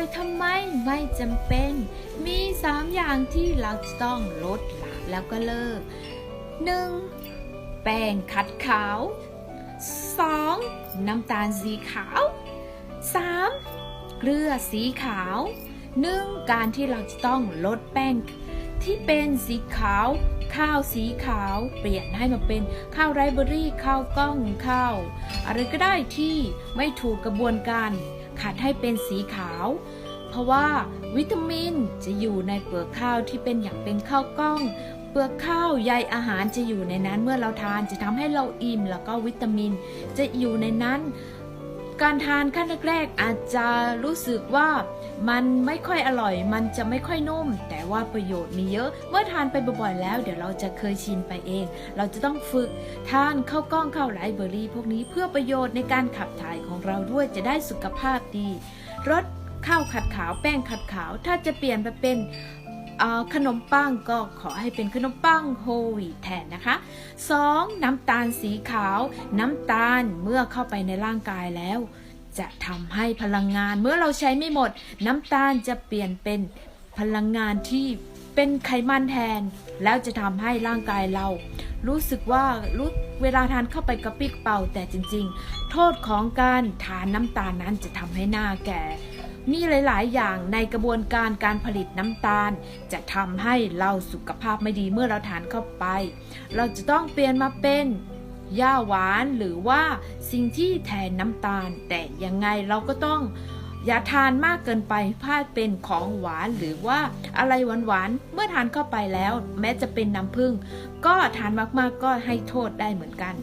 ยทำไมไม่จำเป็น มีสามอย่างที่เราจะต้องลดละแล้วก็เลิก 1. แป้งขัดขาว 2. น้ำตาลสีขาว 3. เกลือสีขาวหนึ่งการที่เราจะต้องลดแป้งที่เป็นสีขาว ข้าวสีขาวเปลี่ยนให้มาเป็นข้าวไรเบอรี่ข้าวกล้องข้าวอะไรก็ได้ที่ไม่ถูกกระบวนการ ขัดให้เป็นสีขาว เพราะว่าวิตามินจะอยู่ในเปลือกข้าวที่เป็นอย่างเป็นข้าวกล้อง เปลือกข้าวใยอาหารจะอยู่ในนั้นเมื่อเราทานจะทำให้เราอิ่มแล้วก็วิตามิน จะอยู่ในนั้น การทานขั้นแรกๆ อาจจะรู้สึกว่ามันไม่ค่อยอร่อย มันจะไม่ค่อยนุ่ม แต่ว่าประโยชน์มีเยอะ เมื่อทานไปบ่อยๆแล้ว เดี๋ยวเราจะเคยชินไปเอง เราจะต้องฝึกทานข้าวกล้องข้าวไรเบอรี่ พวกนี้เพื่อประโยชน์ในการขับถ่ายของเราด้วยจะได้สุขภาพดีรสข้าวขัดขาวแป้งขัดขาว ถ้าจะเปลี่ยนไปเป็น ขนมปังก็ขอให้เป็นขนมปังโฮลวีตแทนนะคะ 2. น้ำตาลสีขาว น้ำตาลเมื่อเข้าไปในร่างกายแล้ว จะทำให้พลังงานเมื่อเราใช้ไม่หมด น้ำตาลจะเปลี่ยนเป็นพลังงานที่เป็นไขมันแทน แล้วจะทำให้ร่างกายเรา รู้สึกว่ารู้เวลาทานเข้าไปกระปิกเป่าแต่จริง ๆ โทษของการทานน้ำตาลนั้นจะทำให้หน้าแก่ มีหลาย ๆ อย่างในกระบวนการการผลิตน้ำตาล จะทำให้เราสุขภาพไม่ดีเมื่อเราทานเข้าไป เราจะต้องเปลี่ยนมาเป็นหญ้าหวานหรือว่าสิ่งที่แทนน้ำตาล แต่ยังไงเราก็ต้องอย่าทานมากเกินไปพลาดเป็นของหวานหรือว่าอะไรหวานๆ เมื่อทานเข้าไปแล้ว แม้จะเป็นน้ำผึ้งก็ทานมากๆก็ให้โทษได้เหมือนกัน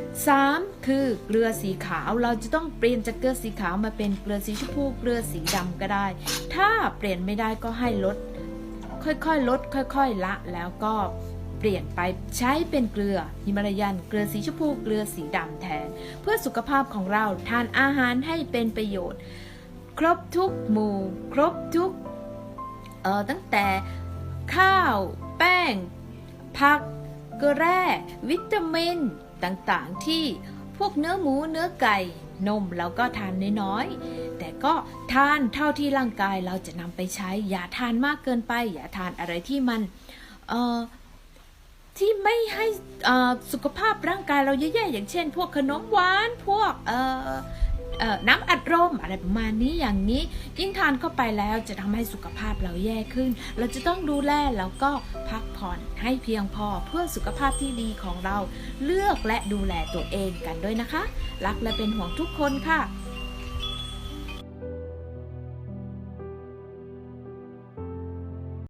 3. คือเกลือสีขาวเราจะต้องเปลี่ยนจากเกลือสีขาวมาเป็นเกลือสีชมพูเกลือสีดำก็ได้ ถ้าเปลี่ยนไม่ได้ก็ให้ลด ค่อยๆ ลด ค่อย ๆ ละ แล้วก็เปลี่ยนไปใช้เป็นเกลือฮิมาลายัน เกลือสีชมพูเกลือสีดำแทน เพื่อสุขภาพของเราทานอาหารให้เป็นประโยชน์ ครบทุกหมู่ ครบทุกเอ่อตั้งแต่ข้าว แป้ง ผักเกลือแร่วิตามิน ต่างๆ ที่พวกเนื้อหมูเนื้อไก่นมเราก็ทานน้อยๆ แต่ก็ทานเท่าที่ร่างกายเราจะนำไปใช้ อย่าทานมากเกินไป อย่าทานอะไรที่มันที่ไม่ให้สุขภาพร่างกายเราแย่ๆอย่างเช่น พวกขนมหวานพวกเน้ำอัดลมอะไรประมาณนี้อย่างนี้ยิ่งทานเข้าไปแล้วจะทำให้สุขภาพเราแย่ขึ้น เราจะต้องดูแลแล้วก็พักผ่อนให้เพียงพอเพื่อสุขภาพที่ดีของเรา เลือกและดูแลตัวเองกันด้วยนะคะ รักและเป็นห่วงทุกคนค่ะ